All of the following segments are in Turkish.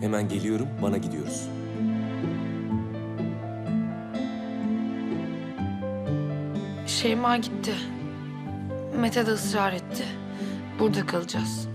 hemen geliyorum, bana gidiyoruz. Şeyma gitti. Mete de ısrar etti. Burada kalacağız.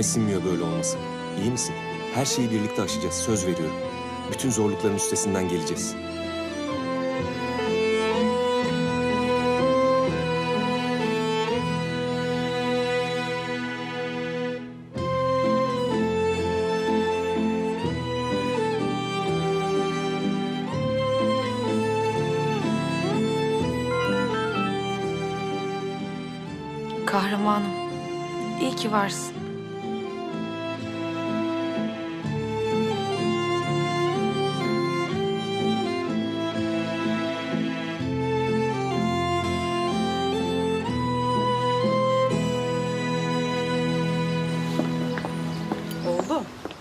İçime sinmiyor böyle olması. İyi misin? Her şeyi birlikte aşacağız, söz veriyorum. Bütün zorlukların üstesinden geleceğiz. Kahramanım. İyi ki varsın.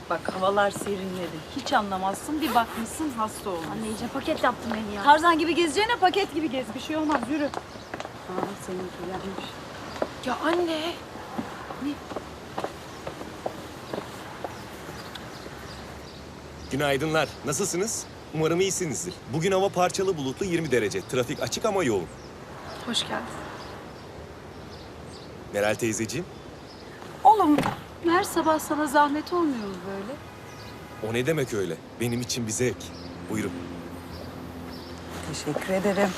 Bak havalar serinledi. Hiç anlamazsın. Bir bakmışsın hasta oldun. Anne iyice paket yaptım beni ya. Tarzan gibi gezeceğine paket gibi gez. Bir şey olmaz. Yürü. Aa, seninki gelmiş. Ya anne. Günaydınlar, nasılsınız? Umarım iyisinizdir. Bugün hava parçalı bulutlu 20 derece. Trafik açık ama yoğun. Hoş geldin. Meral teyzeciğim, Oğlum her sabah sana zahmet olmuyor mu böyle? o ne demek öyle? Benim için bir zevk. Buyurun. Teşekkür ederim.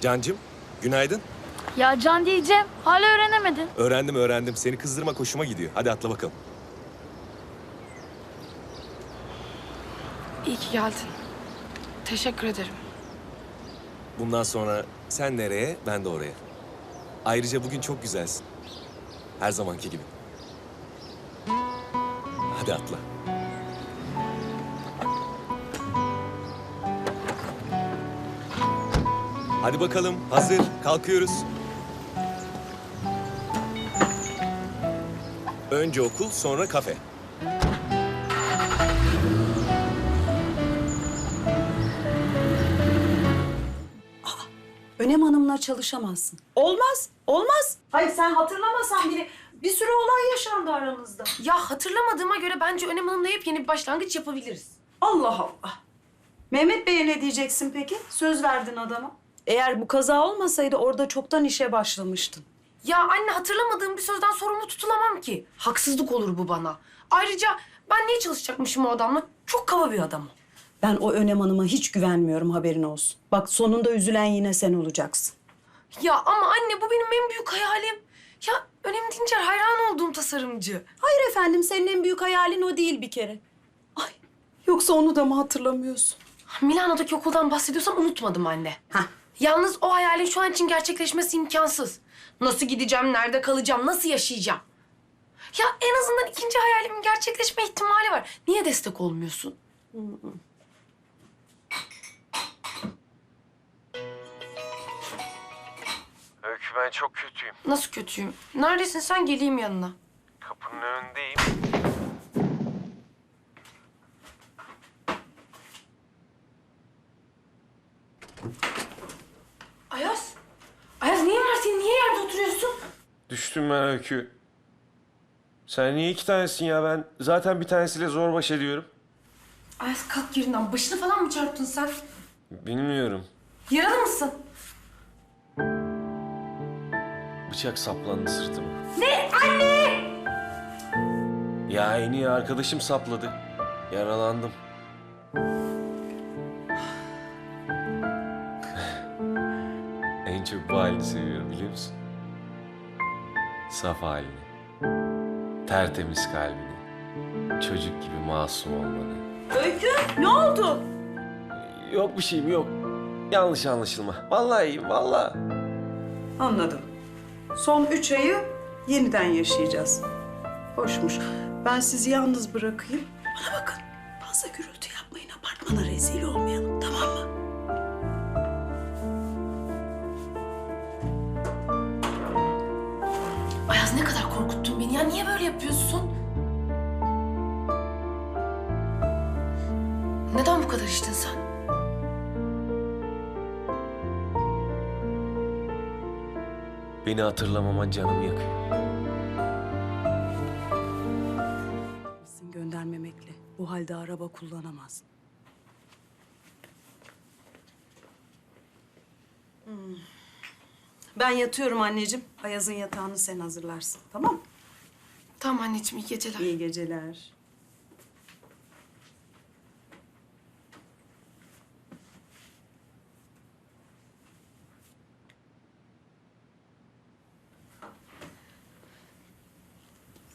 Cancım, günaydın. Ya Can diyeceğim. Hala öğrenemedin. Öğrendim öğrendim. Seni kızdırma hoşuma gidiyor. Hadi atla bakalım. İyi ki geldin. Teşekkür ederim. Bundan sonra sen nereye, ben de oraya. Ayrıca bugün çok güzelsin. Her zamanki gibi. Hadi atla. Hadi bakalım, hazır. Kalkıyoruz. Önce okul, sonra kafe. Önem Hanım'la çalışamazsın. Olmaz. Olmaz. Hayır sen hatırlamasan bile bir sürü olay yaşandı aranızda. Ya hatırlamadığıma göre bence Önem Hanım'la hep yeni bir başlangıç yapabiliriz. Allah Allah. Mehmet Bey'e ne diyeceksin peki? Söz verdin adama. Eğer bu kaza olmasaydı orada çoktan işe başlamıştın. Ya anne hatırlamadığım bir sözden sorumlu tutulamam ki. Haksızlık olur bu bana. Ayrıca ben niye çalışacakmışım o adamla? Çok kaba bir adam o. Ben o Önem Hanım'a hiç güvenmiyorum haberin olsun. Bak sonunda üzülen yine sen olacaksın. Ya ama anne bu benim en büyük hayalim. Ya Önem Dincer hayran olduğum tasarımcı. Hayır efendim senin en büyük hayalin o değil bir kere. Ay yoksa onu da mı hatırlamıyorsun? Milano'daki okuldan bahsediyorsan unutmadım anne. Hah. Yalnız o hayalin şu an için gerçekleşmesi imkansız. Nasıl gideceğim, nerede kalacağım, nasıl yaşayacağım? Ya en azından ikinci hayalimin gerçekleşme ihtimali var. Niye destek olmuyorsun? Öykü ben çok kötüyüm. Nasıl kötüyüm? Neredesin sen geleyim yanına. Kapının önündeyim. Ayaz. Ayaz neyin var senin? Niye yerde oturuyorsun? Düştüm ben Öykü. Sen niye iki tanesin ya? Ben zaten bir tanesiyle zor baş ediyorum. Ayaz kalk yerinden. Başını falan mı çarptın sen? Bilmiyorum. Yaralı mısın? Bıçak saplandı sırtıma. Ne? Anne! Ya en iyi arkadaşım sapladı. Yaralandım. en çok bu halini seviyorum biliyor musun? Saf halini. Tertemiz kalbini. Çocuk gibi masum olmanı. Öykü ne oldu? Yok bir şeyim yok. Yanlış anlaşılma. Vallahi iyiyim vallahi. Anladım. Son üç ayı yeniden yaşayacağız. Hoşmuş. Ben sizi yalnız bırakayım. Bana bakın. Fazla gürültü yapmayın. Apartmana rezil olmayalım. Tamam mı? Ayaz ne kadar korkuttun beni ya. Niye böyle yapıyorsun? Neden bu kadar içtin sen? Beni hatırlamaman canımı yakıyor. Bizim göndermemekle bu halde araba kullanamaz. Hmm. Ben yatıyorum anneciğim. Ayaz'ın yatağını sen hazırlarsın. Tamam mı? Tamam anneciğim iyi geceler. İyi geceler.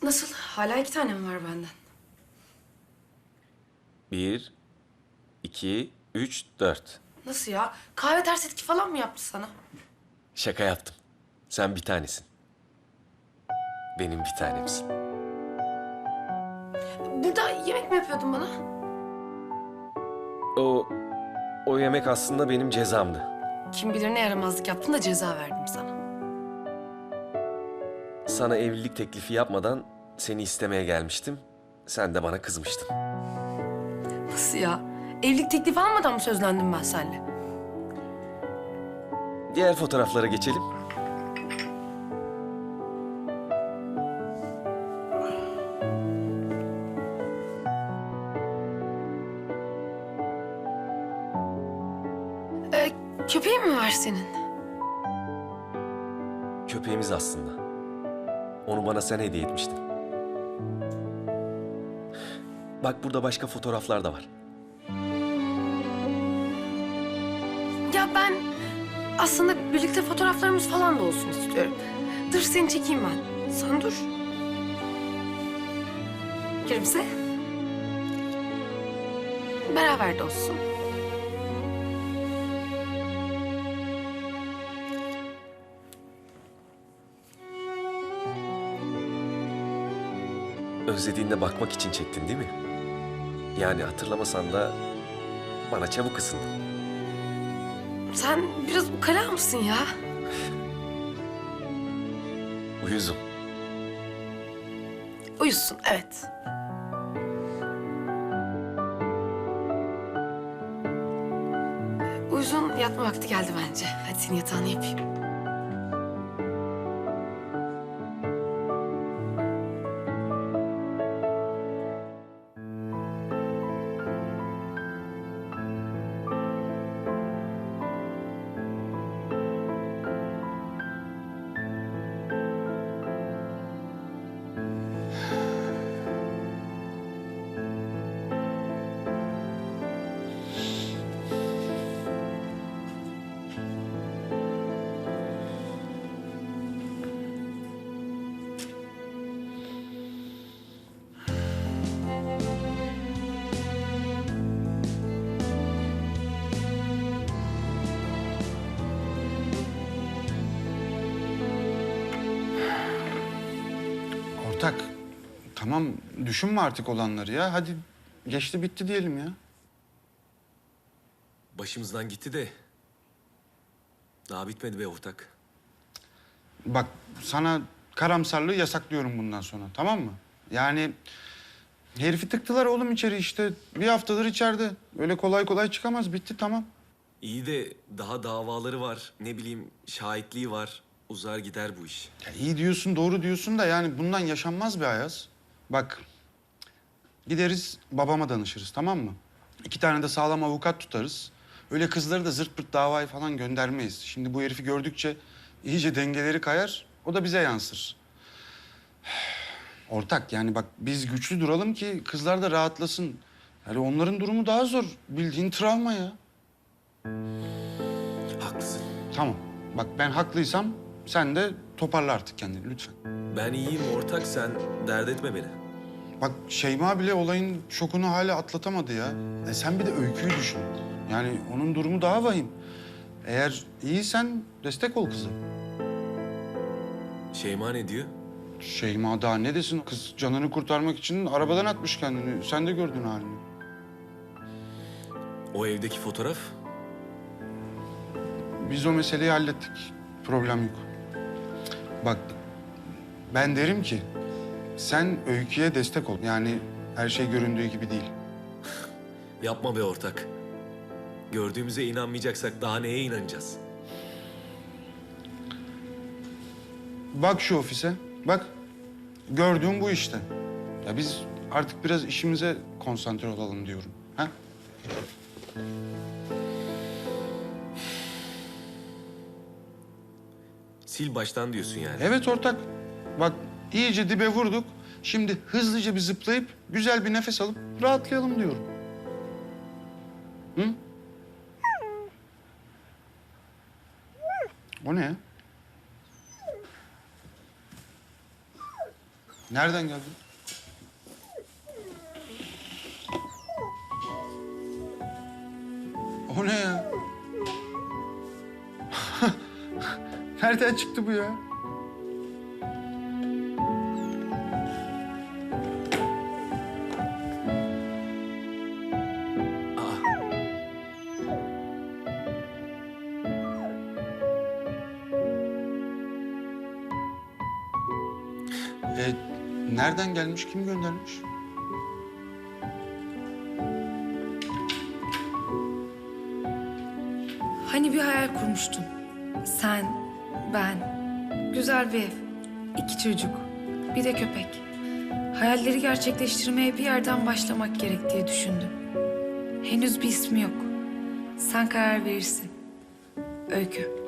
Nasıl? Hala iki tane mi var benden? Bir, iki, üç, dört. Nasıl ya? Kahve ters etki falan mı yaptı sana? Şaka yaptım. Sen bir tanesin. Benim bir tanemsin. Burada yemek mi yapıyordun bana? O, o yemek aslında benim cezamdı. Kim bilir ne yaramazlık yaptın da ceza verdim sana. Sana evlilik teklifi yapmadan seni istemeye gelmiştim. Sen de bana kızmıştın. Nasıl ya? Evlilik teklifi almadan mı sözlendim ben seninle? Diğer fotoğraflara geçelim. Ee, köpeğin mi var senin? Köpeğimiz aslında. Onu bana sen hediye etmiştin. Bak burada başka fotoğraflar da var. Ya ben aslında birlikte fotoğraflarımız falan da olsun istiyorum. Dur seni çekeyim ben. Sen dur. Gülümse. Beraber de olsun. Özlediğinde bakmak için çektin değil mi? Yani hatırlamasan da bana çabuk ısındın. Sen biraz ukala mısın ya? Uyuzum. Uyusun, evet. Uyusun, yatma vakti geldi bence. Hadi senin yatağını yapayım. Tamam düşünme artık olanları ya. Hadi geçti bitti diyelim ya. Başımızdan gitti de daha bitmedi be ortak. Bak sana karamsarlığı yasaklıyorum bundan sonra tamam mı? Yani herifi tıktılar oğlum içeri işte. Bir haftadır içeride. Öyle kolay kolay çıkamaz. Bitti tamam. İyi de daha davaları var. Ne bileyim şahitliği var. Uzar gider bu iş. Ya iyi diyorsun doğru diyorsun da yani bundan yaşanmaz bir Ayaz. Bak gideriz babama danışırız tamam mı? İki tane de sağlam avukat tutarız. Öyle kızları da zırt pırt davayı falan göndermeyiz. Şimdi bu herifi gördükçe iyice dengeleri kayar. O da bize yansır. Ortak yani bak biz güçlü duralım ki kızlar da rahatlasın. Yani onların durumu daha zor. Bildiğin travma ya. Haklısın. Tamam. Bak ben haklıysam sen de toparla artık kendini lütfen. Ben iyiyim ortak sen dert etme beni. Bak Şeyma bile olayın şokunu hala atlatamadı ya. E sen bir de Öykü'yü düşün. Yani onun durumu daha vahim. Eğer iyiysen destek ol kızım. Şeyma ne diyor? Şeyma daha ne desin? Kız canını kurtarmak için arabadan atmış kendini. Sen de gördün halini. O evdeki fotoğraf Biz o meseleyi hallettik. Problem yok. Bak Ben derim ki sen öyküye destek ol. Yani her şey göründüğü gibi değil. Yapma be ortak. Gördüğümüze inanmayacaksak daha neye inanacağız? Bak şu ofise. Bak. Gördüğüm bu işte. Ya biz artık biraz işimize konsantre olalım diyorum. Ha? Sil baştan diyorsun yani. Evet ortak. Bak iyice dibe vurduk. Şimdi hızlıca bir zıplayıp güzel bir nefes alıp rahatlayalım diyorum. Hı? O ne? Nereden geldin? O ne ya? Nereden çıktı bu ya? E, nereden gelmiş, kim göndermiş? Hani bir hayal kurmuştun. Sen, ben, güzel bir ev, iki çocuk, bir de köpek. Hayalleri gerçekleştirmeye bir yerden başlamak gerek diye düşündüm. Henüz bir ismi yok. Sen karar verirsin. Öykü.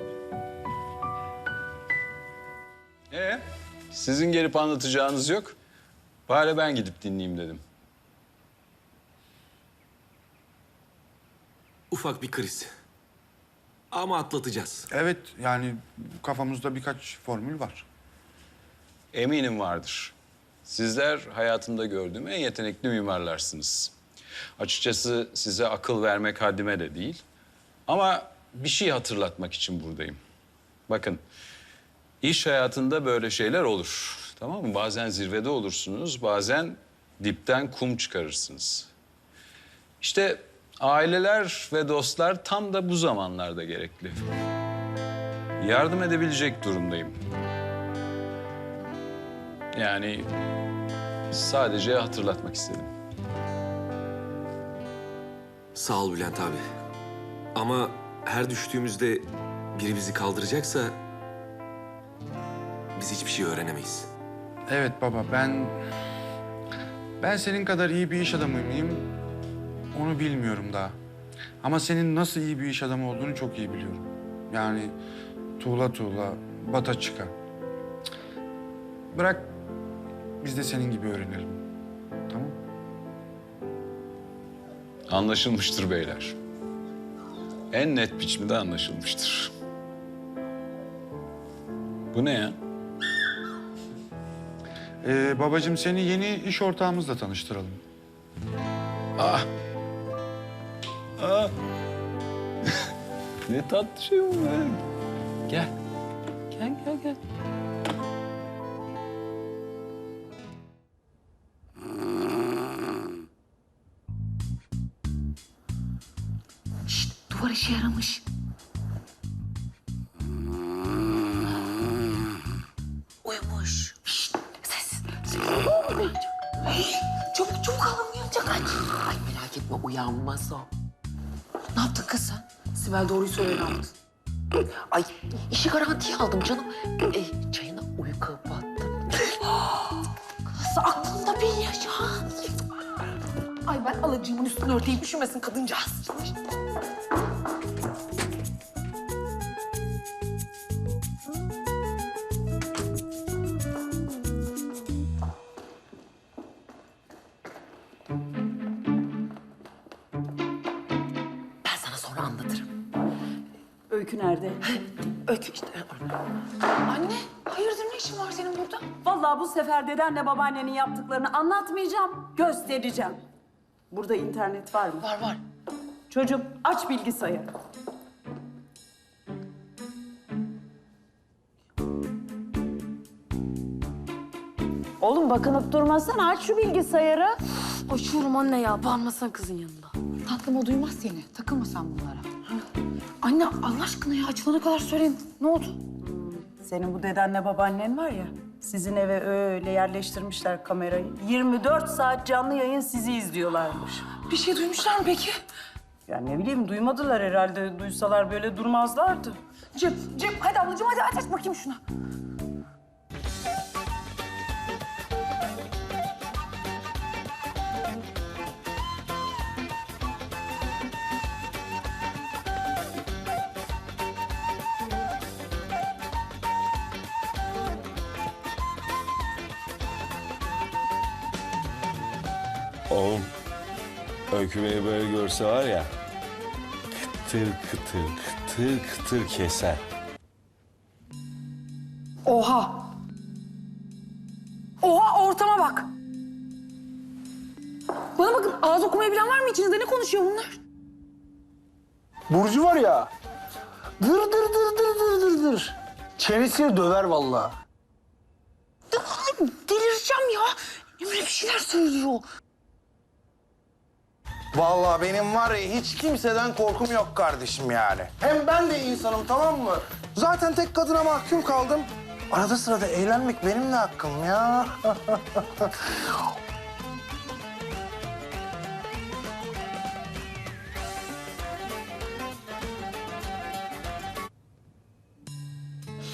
Sizin gelip anlatacağınız yok. Bari ben gidip dinleyeyim dedim. Ufak bir kriz. Ama atlatacağız. Evet, yani kafamızda birkaç formül var. Eminim vardır. Sizler hayatımda gördüğüm en yetenekli mimarlarsınız. Açıkçası size akıl vermek haddime de değil. Ama bir şey hatırlatmak için buradayım. Bakın, iş hayatında böyle şeyler olur. Tamam mı? Bazen zirvede olursunuz, bazen dipten kum çıkarırsınız. İşte aileler ve dostlar tam da bu zamanlarda gerekli. Yardım edebilecek durumdayım. Yani sadece hatırlatmak istedim. Sağ ol Bülent abi. Ama her düştüğümüzde biri bizi kaldıracaksa biz hiçbir şey öğrenemeyiz. Evet baba, ben... Ben senin kadar iyi bir iş adamı mıyım? Onu bilmiyorum daha. Ama senin nasıl iyi bir iş adamı olduğunu çok iyi biliyorum. Yani tuğla tuğla, bata çıka. Bırak biz de senin gibi öğrenelim. Tamam? Anlaşılmıştır beyler. En net biçimde anlaşılmıştır. Bu ne ya? Ee, babacığım seni yeni iş ortağımızla tanıştıralım. Aa. Aa. ne tatlı şey bu be. Gel. Gel, gel, gel. Duvar işe yaramış. Uyanmaz o. Ne yaptın kız sen? Sibel doğruyu söyle ne yaptın? Ay işi garantiye aldım canım. E, çayına uyku kapattım. kız aklında bin yaşa. Ay ben alacığımın üstünü örteyim üşümesin kadıncağız. Öykü işte. Anne, hayırdır ne işin var senin burada? Vallahi bu sefer dedenle babaannenin yaptıklarını anlatmayacağım, göstereceğim. Burada internet var mı? Var var. Çocuk aç bilgisayarı. Oğlum bakınıp durmasana aç şu bilgisayarı. Açıyorum anne ya. Bağırmasana kızın yanında. Tatlım o duymaz seni. Takılma sen bunlara. Anne Allah aşkına ya açılana kadar söyleyin. Ne oldu? Senin bu dedenle babaannen var ya, Sizin eve öyle yerleştirmişler kamerayı. 24 saat canlı yayın sizi izliyorlarmış. Bir şey duymuşlar mı peki? Ya ne bileyim duymadılar herhalde. Duysalar böyle durmazlardı. Cem, Cem hadi ablacığım hadi aç, aç bakayım şuna. Oğlum Öykü beni böyle görse var ya kıtır kıtır kıtır kıtır keser. Oha. Oha ortama bak. Bana bakın ağız okumayı bilen var mı içinizde? Ne konuşuyor bunlar? Burcu var ya. Dır dır dır dır dır dır dır. Çenesiyle döver vallahi. Delireceğim ya. Emre bir şeyler söylüyor. Vallahi benim var ya hiç kimseden korkum yok kardeşim yani. Hem ben de insanım tamam mı? Zaten tek kadına mahkum kaldım. Arada sırada eğlenmek benim de hakkım ya.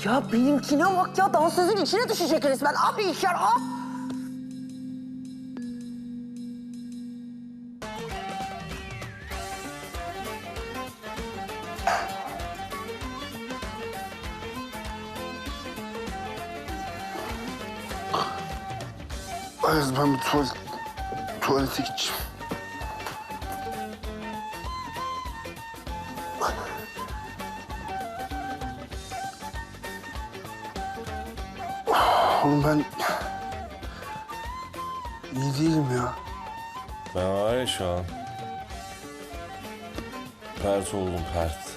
Ya benimkine bak ya dansözün içine düşecek resmen. Abi İlker al. Ayaz ben bir tuvalet, tuvalete gideceğim. Oğlum ben iyi değilim ya. Ben var ya şu an pert oldum pert.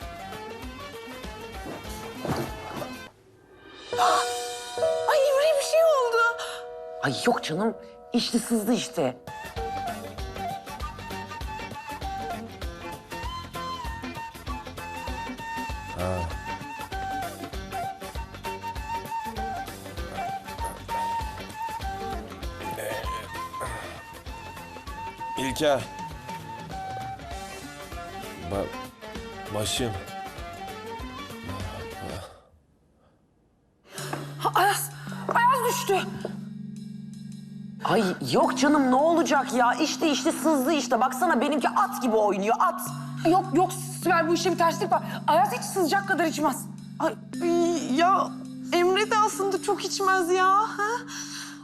Ay yok canım. İşte sızdı işte. İlker. Ba başım. Ay yok canım ne olacak ya? İşte işte sızdı işte. Baksana benimki at gibi oynuyor at. Yok yok Sibel bu işte bir terslik var. Ayaz hiç sızacak kadar içmez. Ay ya Emre de aslında çok içmez ya. Ha?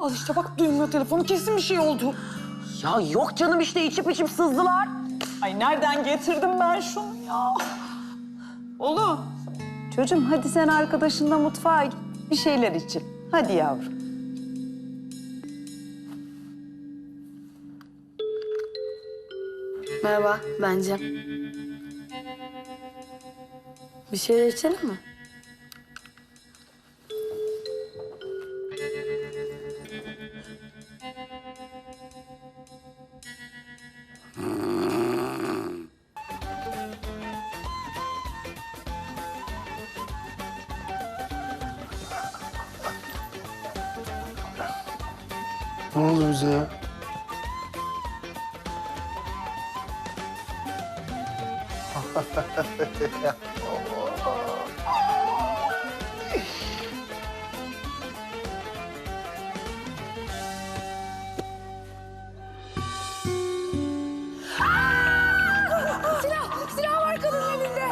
Al işte bak duymuyor telefonu kesin bir şey oldu. Ya yok canım işte içip içip sızdılar. Ay nereden getirdim ben şunu ya? Oğlum Çocuğum hadi sen arkadaşınla mutfağa git. Bir şeyler için. Hadi yavrum. Merhaba ben Cem. Bir şeyler içelim mi? Ne oldu bize ya? Silah, silah var kadının elinde.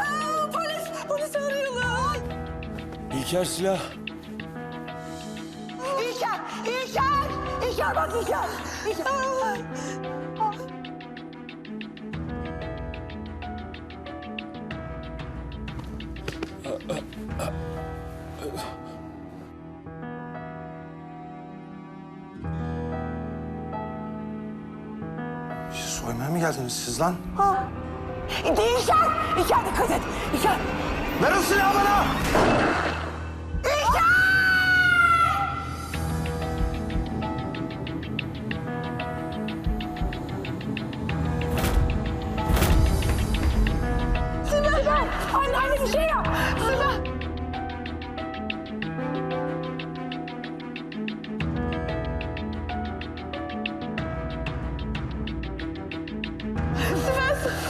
polis, polis arıyorlar. İlker silah. İlker! İlker! İlker bak İlker! İlker! Soymaya mı geldiniz siz lan? İlker! İlker dikkat et! İlker! Ver o silahı bana!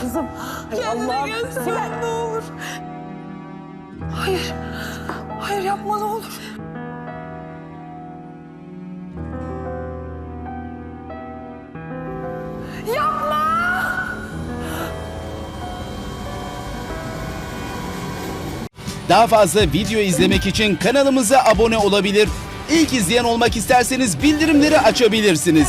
Kızım. Hay Allah'ım. Sibel. ne olur. Hayır. Hayır yapma ne olur. Daha fazla video izlemek için kanalımıza abone olabilir. İlk izleyen olmak isterseniz bildirimleri açabilirsiniz.